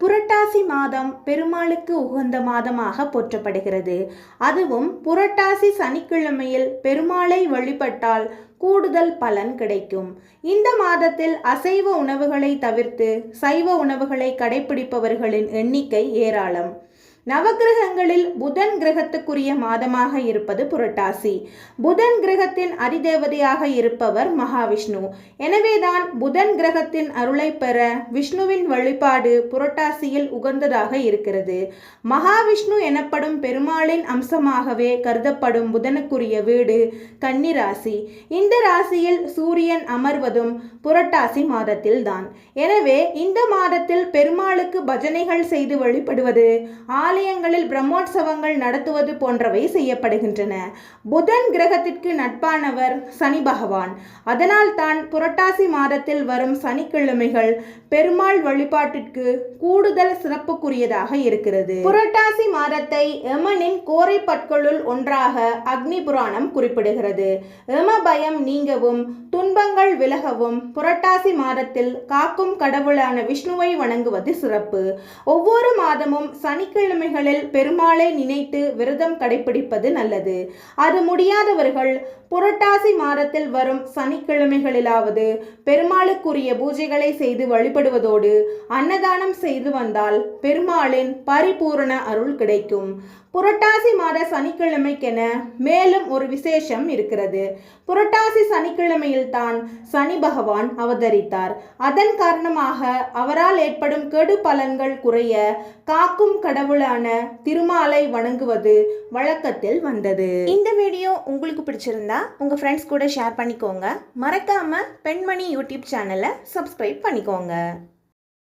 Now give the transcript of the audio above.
புரட்டாசி மாதம் பெருமாளுக்கு உகந்த மாதமாக போற்றப்படுகிறது. அதுவும் புரட்டாசி சனிக்கிழமையில் பெருமாளை வழிபட்டால் கூடுதல் பலன் கிடைக்கும். இந்த மாதத்தில் அசைவ உணவுகளை தவிர்த்து சைவ உணவுகளை கடைபிடிப்பவர்களின் எண்ணிக்கை ஏராளம். நவக்கிரகங்களில் புதன் கிரகத்துக்குரிய மாதமாக இருப்பது புரட்டாசி. புதன் கிரகத்தின் அதிதேவதையாக இருப்பவர் மகாவிஷ்ணு. எனவேதான் புதன் கிரகத்தின் அருளை பெற விஷ்ணுவின் வழிபாடு புரட்டாசியில் உகந்ததாக இருக்கிறது. மகாவிஷ்ணு எனப்படும் பெருமாளின் அம்சமாகவே கருதப்படும் புதனுக்குரிய வீடு கன்னிராசி. இந்த ராசியில் சூரியன் அமர்வதும் புரட்டாசி மாதத்தில்தான். எனவே இந்த மாதத்தில் பெருமாளுக்கு பஜனைகள் செய்து வழிபடுவது ஆலயங்களில் பிரம்மோற்சவங்கள் நடத்துவது போன்றவை செய்யப்படுகின்றன. புதன் கிரகத்திற்கு நட்பானவர் சனி பகவான். அதனால் தான் புரட்டாசி மாதத்தில் வரும் சனிக்கிழமைகள் பெருமாள் வழிபாட்டிற்கு கூடுதல் சிறப்புக்குரியதாக இருக்கிறது. புரட்டாசி மாதத்தை எமனின் கோரை பற்களுள் ஒன்றாக அக்னி புராணம் குறிப்பிடுகிறது. எம பயம் நீங்கவும் துன்பங்கள் விலகவும் புரட்டாசி மாதத்தில் காக்கும் கடவுளான விஷ்ணுவை வணங்குவது சிறப்பு. ஒவ்வொரு மாதமும் சனிக்கிழமை சனிக்கிழமைகளில் பெருமாளை நினைத்து விரதம் கடைபிடிப்பது நல்லது. அது முடியாதவர்கள் புரட்டாசி மாதத்தில் வரும் சனிக்கிழமைகளிலாவது பெருமாளுக்குரிய பூஜைகளை செய்து வழிபடுவதோடு அன்னதானம் செய்து வந்தால் பெருமாளின் பரிபூரண அருள் கிடைக்கும். புரட்டாசி மாத சனிக்கிழமைக்கென மேலும் ஒரு விசேஷம் இருக்கிறது. புரட்டாசி சனிக்கிழமையில் தான் சனி பகவான் அவதரித்தார். அதன் காரணமாக அவரால் ஏற்படும் கெடு பலன்கள் குறைய காக்கும் கடவுளான திருமாலை வணங்குவது வழக்கத்தில் வந்தது. இந்த வீடியோ உங்களுக்கு பிடிச்சிருந்தா உங்க ஃப்ரெண்ட்ஸ் கூட ஷேர் பண்ணிக்கோங்க. மறக்காம பெண்மணி யூடியூப் சேனலை சப்ஸ்கிரைப் பண்ணிக்கோங்க.